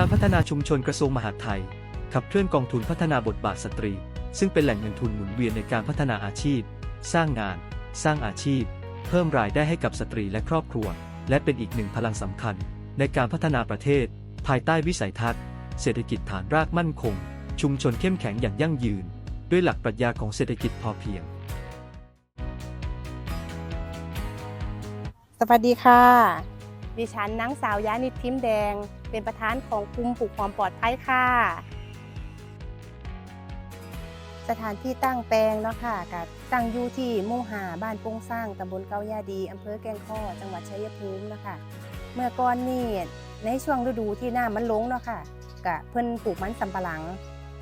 การพัฒนาชุมชนกระทรวงมหาดไทย ขับเคลื่อนกองทุนพัฒนาบทบาทสตรี ซึ่งเป็นแหล่งเงินทุนหมุนเวียนในการพัฒนาอาชีพ สร้างงาน สร้างอาชีพ เพิ่มรายได้ให้กับสตรีและครอบครัว และเป็นอีกหนึ่งพลังสำคัญ ในการพัฒนาประเทศ ภายใต้วิสัยทัศน์ เศรษฐกิจฐานรากมั่นคง ชุมชนเข้มแข็งอย่างยั่งยืน ด้วยหลักปรัชญาของเศรษฐกิจพอเพียง สวัสดีค่ะ ดิฉันนางสาวยานิดพิมแดง เป็นประธานของกลุ่มปลูกความปลอดภัยค่ะ สถานที่ตั้งแปลงเนาะค่ะกับตั้งอยู่ที่มู่หาบ้านโปงสร้างตำบลเกาย่าดีอำเภอแก่งข้อจังหวัดชัยภูมิเนาะคะ เมื่อก่อนนี่ในช่วงฤดูที่น้ำมันลงเนาะค่ะกะเพิ่นปลูกมันสำปะหลัง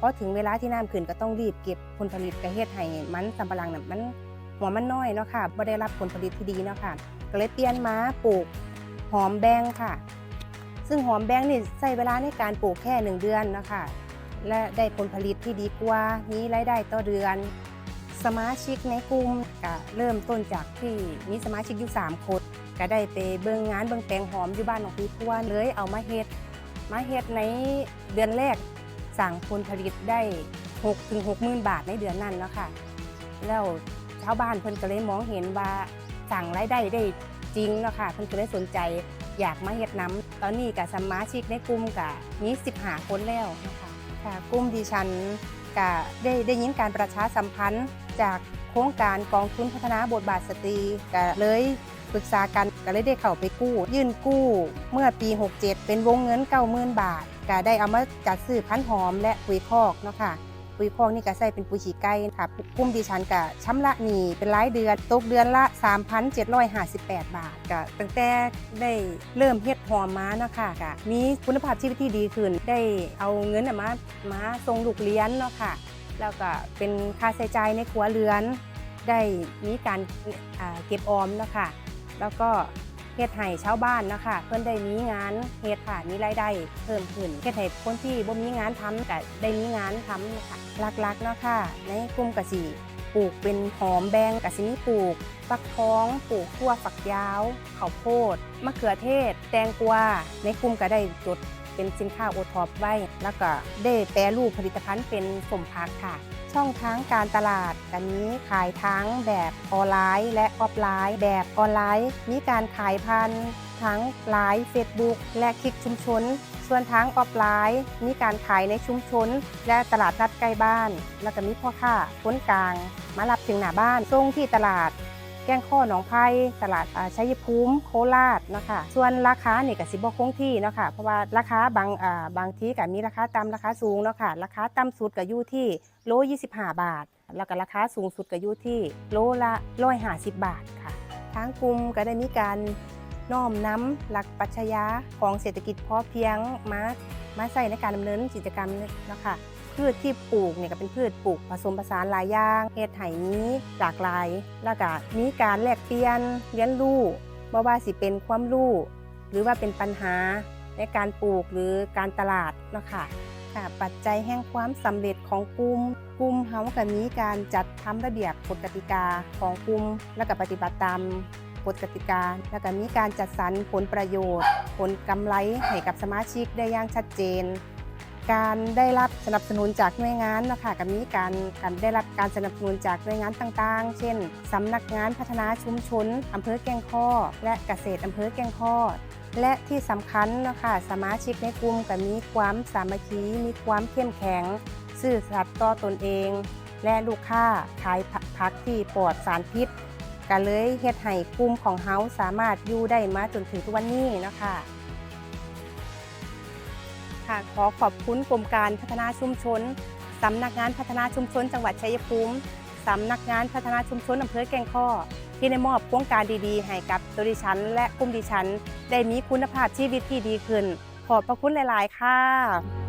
พอถึงเวลาที่น้ำขึ้นก็ต้องรีบเก็บผลผลิตกระเฮ็ดให้มันสำปะหลังน่ะมันหัวมันน้อยเนาะค่ะบ่ได้รับผลผลิตที่ดีเนาะค่ะก็เลยเปลี่ยนมาปลูก หอมแบงค่ะ ซึ่งหอมแบงนี่ใช้เวลาในการปลูกแค่หนึ่งเดือนนะคะ และได้ผลผลิตที่ดีกว่ามีรายได้ต่อเดือน สมาชิกในกลุ่มก็เริ่มต้นจากที่มีสมาชิกอยู่3คนก็ได้ไปเบิ่งงานเบิ่งแปลงหอมอยู่บ้านของพี่ทวนเลยเอามาเฮ็ดมาเฮ็ดในเดือนแรกสั่งผลผลิตได้6ถึง6 0,000 บาทในเดือนนั้นเนาะค่ะแล้วชาวบ้านเพิ่นก็เลยมองเห็นว่าสั่งรายได้ได้ จริงเนาะค่ะเพิ่นก็เลยสนใจอยากมาเฮ็ดน้ำตอนนี้กับสมาชิกในกลุ่มกับมี15คนแล้วนะคะค่ะกลุ่มดิฉันก็ได้ได้ยินการประชาสัมพันธ์จากโครงการกองทุนพัฒนาบทบาทสตรีก็เลยปรึกษากันก็เลยได้เข้าไปกู้ ยื่นกู้เมื่อปี 67 เป็นวงเงิน 90,000 บาทก็ได้เอามาจัดซื้อพันธ์หอมและปุ๋ยคอกเนาะค่ะปุ๋ยคอกนี่ก็ใส่เป็นปุ๋ยขี้ไก่ค่ะกลุ่มดิฉันก็ชำระหนี้เป็นรายเดือนตกเดือนละ 3,758 บาทก็ตั้งแต่ได้เริ่มเฮ็ดหอมมาเนาะค่ะก็มีคุณภาพชีวิตที่ดีขึ้น ได้เอาเงินมามาส่งลูกเรียนเนาะค่ะ แล้วก็เป็นค่าใช้จ่ายในครัวเรือน ได้มีการเก็บออมเนาะค่ะ แล้วก็เฮ็ดให้ชาวบ้านเนาะคะเพิ่นได้มีงานเฮ็ดค่ะมีรายได้เพิ่มขึ้นเฮ็ดให้คนที่บ่มีงานทำก็ได้มีงานทำเนาะค่ะหลักๆเนาะค่ะในกลุ่มกสิปลูกเป็นหอมแบงกสิมีปลูก ฟักทองปลูกทั่วฝักยาวข้าวโพด มะเขือเทศ แตงกวา ในกลุ่มก็ได้จดเป็นสินค้าโอท็อปไว้ แล้วก็ได้แปรรูปผลิตภัณฑ์เป็นสมพักค่ะ ช่องทางการตลาดอันนี้ขายทั้งแบบออนไลน์และออฟไลน์ แบบออนไลน์ มีการขายพันธุ์ทั้งไลน์ Facebook และคลิกชุมชน ส่วนทางออฟไลน์ มีการขายในชุมชน และตลาดนัดใกล้บ้าน แล้วก็มีพ่อค้าคนกลาง มารับถึงหน้าบ้านส่งที่ตลาด แก้งข้อหนองไผ่ตลาดชัยภูมิโคราชเนาะคะส่วนราคาเนี่ยก็สิบ่คงที่เนาะค่ะเพราะว่าราคาบางบางทีก็มีราคาต่ำราคาสูงเนาะค่ะราคาต่ำสุดก็อยู่ที่โล25บาท แล้วก็ราคาสูงสุดก็อยู่ที่โลละ150บาทค่ะทางกลุ่มก็ได้มีการน้อมนำหลักปัชญาของเศรษฐกิจพอเพียงมามาใส่ในการดำเนินกิจกรรมเนาะค่ะ พืชที่ปลูกเนี่ยก็เป็นพืชปลูกผสมผสานหลายอย่างเฮ็ดให้มีหลากหลาย แล้วก็มีการแลกเปลี่ยนเรียนรู้บ่ว่าสิเป็นความรู้หรือว่าเป็นปัญหาในการปลูกหรือการตลาดเนาะค่ะค่ะปัจจัยแห่งความสำเร็จของกลุ่มกลุ่มเฮาก็มีการจัดทำระเบียบกฎกติกาของกลุ่มแล้วก็ปฏิบัติตามกฎกติกา แล้วก็มีการจัดสรรผลประโยชน์ ผลกำไรให้กับสมาชิกได้อย่างชัดเจน การได้รับสนับสนุนจากหน่วยงานนะคะก็มีการการได้รับการสนับสนุนจากหน่วยงานต่างๆ เช่นสำนักงานพัฒนาชุมชนอำเภอแก่งข้อ และเกษตรอำเภอแก่งข้อและที่สำคัญนะคะสมาชิกในกลุ่มก็มีความสามัคคีมีความเข้มแข็ง ซื่อสัตย์ต่อตนเอง และลูกค้าขายผักที่ปลอดสารพิษก็เลยเฮ็ดให้กลุ่มของเฮาสามารถอยู่ได้มาจนถึงทุกวันนี้นะคะ ค่ะขอขอบคุณกรมการพัฒนาชุมชนสำนักงานพัฒนาชุมชน จังหวัดชัยภูมิสำนักงานพัฒนาชุมชนอำเภอแก่งข้อ ที่ได้มอบโครงการดีๆ ให้กับตัวดิฉัน และกลุ่มดิฉัน ได้มีคุณภาพชีวิตที่ดีขึ้น ขอบพระคุณหลาย ๆ ค่ะ